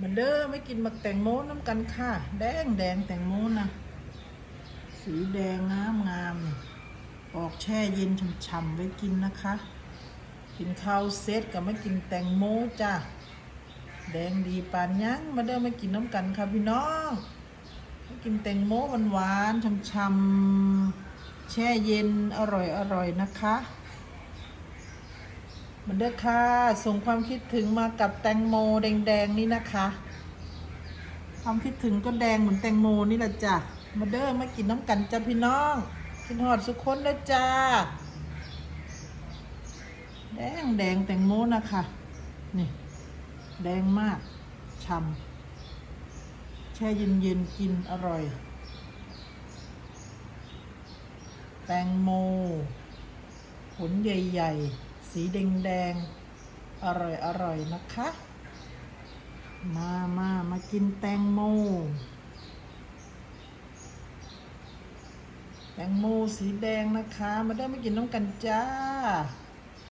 มันเด้อไม่กินหมักแตงโมน้ำกันค่ะ แดงแดงแตงโมนะ สีแดงงามงามนี่ออกแช่เย็นฉ่ำๆไว้กินนะคะ กินข้าวเซตกับไม่กินแตงโมจ้ะแดงดีปานยังมาเด้อไม่กินน้ำกันค่ะพี่น้องไม่กินแตงโมหวานๆฉ่ำๆแช่เย็นอร่อยๆนะคะ มันเด้อค่ะ ส่งความคิดถึงมากับแตงโมแดงๆนี่นะคะ ความคิดถึงก็แดงเหมือนแตงโมนี่แหละจ้ะมาเด้อมากินน้ำกันจ้ะพี่น้องกินหอดสุกคนเลยจ้า แดงแดงแตงโมนะคะ นี่ แดงมากช่ำแช่เย็นเย็นๆกินอร่อย แตงโม ผลใหญ่ ๆ สีแดงแดงอร่อยอร่อยนะคะ มามามากินแตงโม แตงโมสีแดงนะคะ มาได้มากินน้ำกันจ้า